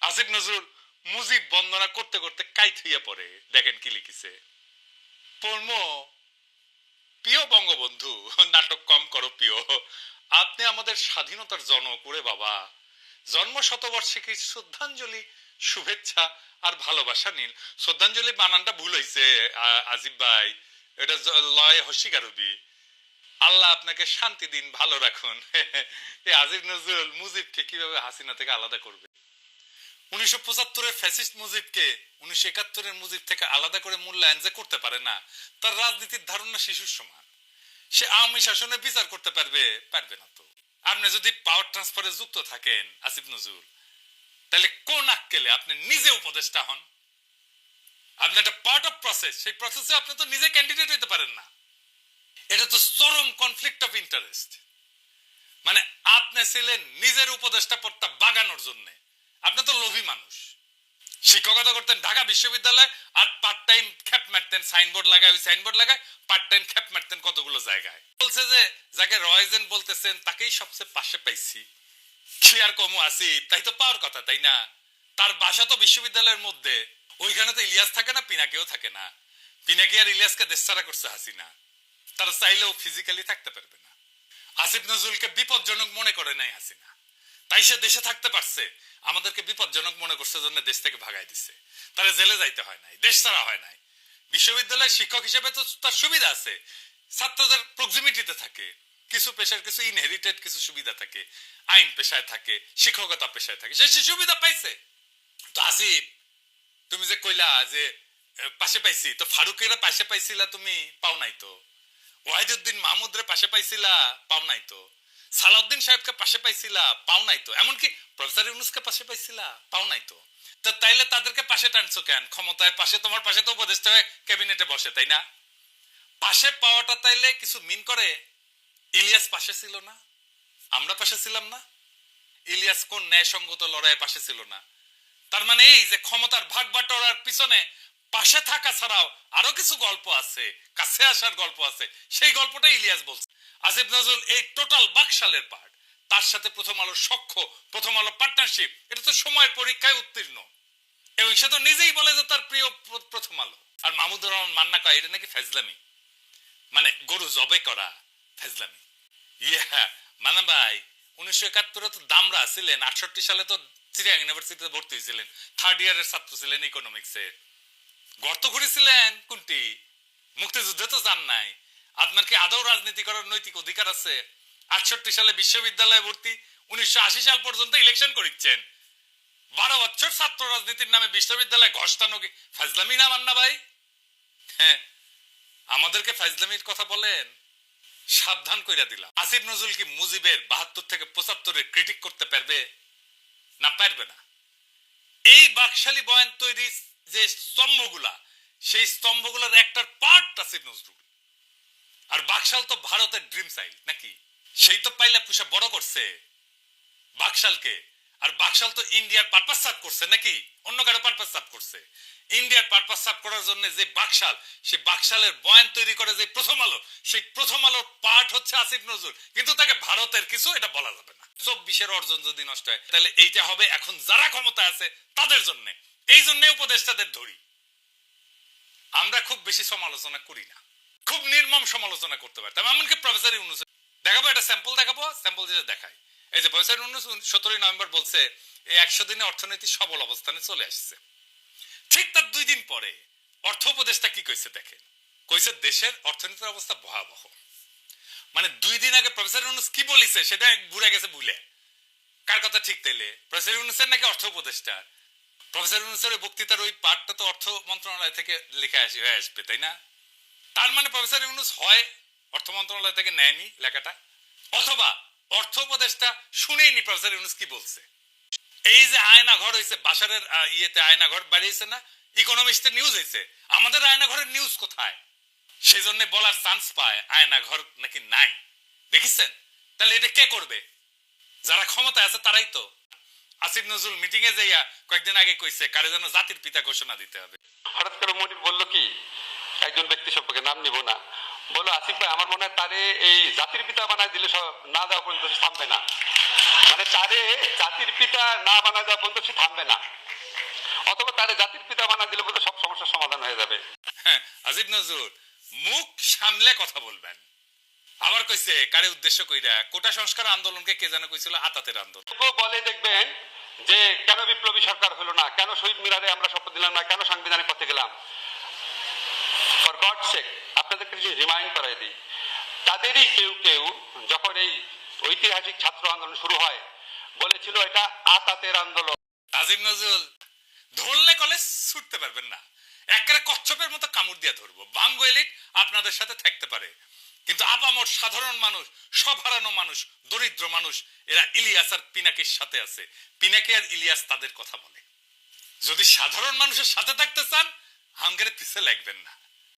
আসিফ নজরুল মুজিব বন্দনা করতে করতে কাইত হইয়া পড়ে। দেখেন কি লিখিছে। পড়ম, প্রিয় বঙ্গবন্ধু, নাটক কম করো প্রিয়। আপনি আমাদের স্বাধীনতার জনক করে বাবা। জন্ম শতবর্ষে শ্রদ্ধাঞ্জলি, শুভেচ্ছা আর ভালোবাসা নীল। শ্রদ্ধাঞ্জলি বানানটা ভুল হয়েছে আজিব ভাই। এটা লয় হসিকারবি আল্লাহ আপনাকে শান্তি দিন, ভালো রাখুন। এই আজিব নজরুল মুজিবকে কীভাবে হাসিনা থেকে আলাদা করবে? উনিশশো পঁচাত্তরের ফ্যাসিস্ট মুজিবকে উনিশশো একাত্তরের মুজিব থেকে আলাদা করে মূল্যায়ন যে করতে পারে না, তার রাজনীতির ধারণা শিশুর সমান। সে আওয়ামী শাসনে বিচার করতে পারবে পারবে না তো। আপনি যদি পাওয়ার ট্রান্সফারে যুক্ত থাকেন, আসিফ নজরুল, তাহলে কোন আক্কেলে আপনি নিজে উপদেষ্টা হন? আপনি একটা পার্ট অফ প্রসেস সেই প্রসেসে আপনি তো নিজে ক্যান্ডিডেট হইতে পারেন না। এটা তো চরম কনফ্লিক্ট অফ ইন্টারেস্ট মানে আপনি ছিলেন নিজের উপদেষ্টা পদটা বাগানোর জন্য। আপনি তো লোভী মানুষ। শিক্ষকতা করতেন ঢাকা বিশ্ববিদ্যালয় আর পার্ট টাইম খ্যাপ মারতেন সাইনবোর্ড লাগায়, ওই সাইনবোর্ড লাগায় পার্ট টাইম খ্যাপ মারতেন কতগুলো জায়গায়। বলছে যে, যাকে রয়েজেন বলতেছেন, তাকেই সবচেয়ে পাশে পাইছি। কি আর কমু আছি? তাই তো পাওয়ার কথা, তাই না? তার বাসা তো বিশ্ববিদ্যালয়ের মধ্যে। ওইখানে তো ইলিয়াস থাকে না, পিনাকিও থাকে না। পিনাকি আর ইলিয়াসকে দেশছাড়া করছে হাসিনা। তারা চাইলেও ফিজিক্যালি থাকতে পারবে না। আসিফ নজরুলকে বিপজ্জনক মনে করে নাই হাসিনা। তাই সে দেশে থাকতে পারছে। আমাদেরকে বিপজ্জনক মনে করছে জন্য দেশ থেকে ভাগাই দিছে তারা জেলে যাইতে হয় নাই, দেশ ছাড়া হয় নাই। বিশ্ববিদ্যালয়ের শিক্ষক হিসেবে তো তার সুবিধা আছে। ছাত্রদের প্রক্সিমিটিতে থাকে। কিছু পেশার কিছু ইনহেরিটেড কিছু সুবিধা থাকে। আইন পেশায় থাকে, শিক্ষকতা পেশায় থাকে। সে সুবিধা পাইছে। তো আসিফ, তুমি যে কইলা যে পাশে পাইছি, তো ফারুকেরা পাশে পাইছিলা তুমি, পাও নাই তো। ওয়াহিদুদ্দিন মাহমুদরে পাশে পাইছিলা, পাও নাই তো। সালাউদ্দিন সাহেবকে পাশে পাইছিলা, পাও নাই তো। এমনকি প্রফেসর ইউনুসকে পাশে পাইছিলা, পাও নাই তো। তো তাইলে তাদেরকে পাশে টানছো কেন? ক্ষমতায় পাশে, তোমার পাশে তো উপদেষ্টা হয়ে ক্যাবিনেটে বসে, তাই না? পাশে পাওয়াটা তাইলে কিছু মিন করে? ইলিয়াস পাশে ছিল না? আমরা পাশে ছিলাম না? ইলিয়াস কোন ন্যায়সঙ্গত লড়াইয়ে পাশে ছিল না? তার মানে এই যে ক্ষমতার ভাগ বাটোয়ারার পিছনে পাশে থাকা ছাড়াও আরও কিছু গল্প আছে, কাছে আসার গল্প আছে। সেই গল্পটা ইলিয়াস বলছে। আসিফ নজরুল এই টোটাল বাকশালের পার্ট তার সাথে প্রথম আলো সখ্য, প্রথম আলো পার্টনারশিপ এটা তো সময়ের পরীক্ষায় উত্তীর্ণ। এবং সে তো নিজেই বলে যে তার প্রিয় প্রথম আলো। আর মাহমুদুর রহমান মান্না কয়, এটা নাকি ফেজলামি? মানে গরু জবে করা, ফেজলামি। ইয়া মানা ভাই, উনিশশো একাত্তরে তো দামরা ছিলেন, আটষট্টি সালে তো চিরিয়াং ইউনিভার্সিটিতে ভর্তি হয়েছিলেন থার্ড ইয়ারের ছাত্র ছিলেন ইকোনমিক্সে গর্ত ঘুরেছিলেন কোনটি? মুক্তিযুদ্ধে তো যান নাই। আপনার কি আদৌ রাজনীতি করার নৈতিক অধিকার আছে? আটষট্টি সালে বিশ্ববিদ্যালয়ে ভর্তি, উনিশশো আশি সাল পর্যন্ত ইলেকশন করিচ্ছেন। বারো বছর ছাত্র রাজনীতির নামে বিশ্ববিদ্যালয়ে ঘষ্টানো কি ফাজলামি না, মান্না ভাই? হ্যাঁ আমাদেরকে ফাজলামির কথা বলেন। সাবধান কইরা দিলাম। আসিফ নজরুল কি মুজিবের বাহাত্তর থেকে পঁচাত্তরের ক্রিটিক করতে পারবে? না পারবে না। এই বাকশালী বয়ান তৈরি যে স্তম্ভগুলা, সেই স্তম্ভগুলোর একটার পার্ট আসিফ নজরুল। আর বাকশাল তো ভারতের ড্রিম সাইল, নাকি? সেই তো পাইলা পুষা বড় করছে। বাকশালকে। আর বাকশাল তো ইন্ডিয়ার পারপাস সার্ভ করছে, নাকি? অন্য কারও পারপাস সার্ভ করছে। ইন্ডিয়ার পারপাস সার্ভ করার জন্য যে বাকশাল সেই বাকশালের বয়ান তৈরি করে যে প্রথম আলো, সেই প্রথম আলোর পার্ট হচ্ছে আসিফ নজরুল। কিন্তু তাকে ভারতের কিছু এটা বলা যাবে না। চব্বিশের অর্জন যদি নষ্ট হয়, তাহলে এইটা হবে এখন যারা ক্ষমতা আছে, তাদের জন্য। এই জন্য উপদেষ্টাদের ধরি। আমরা খুব বেশি সমালোচনা করি না। খুব নির্মম সমালোচনা করতে পারতাম, এমনকি প্রফেসর ইউনুস দেখাবো, একটা স্যাম্পল দেখাবো, স্যাম্পল যেটা দেখাই। এই যে প্রফেসর ইউনুস সতেরোই নভেম্বর বলছে, এই একশো দিনে অর্থনীতি সবল অবস্থানে চলে আসছে। ঠিক তার দুই দিন পরে, অর্থ উপদেষ্টা কি কইছে দেখেন? কইছে, দেশের অর্থনীতির অবস্থা ভয়াবহ। মানে দুই দিন আগে প্রফেসর ইউনুস কি বলিছে, সেটা ঘুরে গেছে ভুলে কার কথা ঠিক তাইলে? প্রফেসর ইউনুসের নাকি অর্থ উপদেষ্টা? প্রফেসর ইউনুসের ওই বক্তৃতার ওই পাঠটা তো অর্থ মন্ত্রণালয় থেকে লেখা হয়ে আসবে, তাই না? তার মানে প্রফেসর ইউনুস হয় অর্থ মন্ত্রণালয় থেকে নেয়নি লেখাটা, অথবা অর্থ উপদেষ্টা শুনেইনি প্রফেসর ইউনুস কি বলছে। এই যে আয়না ঘর হয়েছে বাসারের ইয়েতে আয়না ঘর বাড়িয়েছে না ইকোনমিক্সে নিউজ হয়েছে আমাদের আয়না ঘরের নিউজ কোথায়? সেই জন্য বলার চান্স পায় আয়না ঘর নাকি নাই। দেখিছেন? তাহলে এটা কে করবে? যারা ক্ষমতায় আছে তারাই তো। আসিফ নজরুল মিটিং এ যাইয়া কয়েকদিন আগে কইছে, কারে যেন জাতির পিতা ঘোষণা দিতে হবে। হঠাৎ করে মনির বলল কি একজন ব্যক্তি সম্পর্কে নাম নিব না। বলল আসিফ ভাই আমার মনে হয় তারে এই জাতির পিতা বানায় দিলে সব না দেওয়া পর্যন্ত সে থামবে না। মানে তারে জাতির পিতা না বানা যাওয়া পর্যন্ত সে থামবে না। অথবা তারে জাতির পিতা বানা দিলে পর্যন্ত সব সমস্যার সমাধান হয়ে যাবে। হ্যাঁ, আজিব নজরুল মুখ সামলে কথা বলবেন। আবার কইছে কারে উদ্দেশ্য কইরা? কোটা সংস্কার আন্দোলনকে কে যেন কইছিল? আতাতের আন্দোলন। বলে দেখবেন যে কেন বিপ্লবী সরকার হলো না? কেন শহীদ মিনারে আমরা শপথ দিলাম না? কেন সাংবিধানিক পথে গেলাম? যদি রিমাইন্ড করাই দিই, তাদেরই কেউ কেউ যখন এই ঐতিহাসিক ছাত্র আন্দোলন শুরু হয়, বলেছিল এটা আতাতের আন্দোলন। আজিব নজরুল, ধরলে কলে ছুটতে পারবেন না। একেবারে কচ্ছপের মতো কামড় দিয়ে ধরবো। বাঙ্গো এলিট আপনাদের সাথে থাকতে পারে। কিন্তু আপামর সাধারণ মানুষ, সব হারানো মানুষ, দরিদ্র মানুষ, এরা ইলিয়াস আর পিনাকির সাথে আছে। পিনাকি আর ইলিয়াস তাদের কথা বলে। যদি সাধারণ মানুষের সাথে থাকতে চান, হাঙ্গের পিছে লাগবেন না।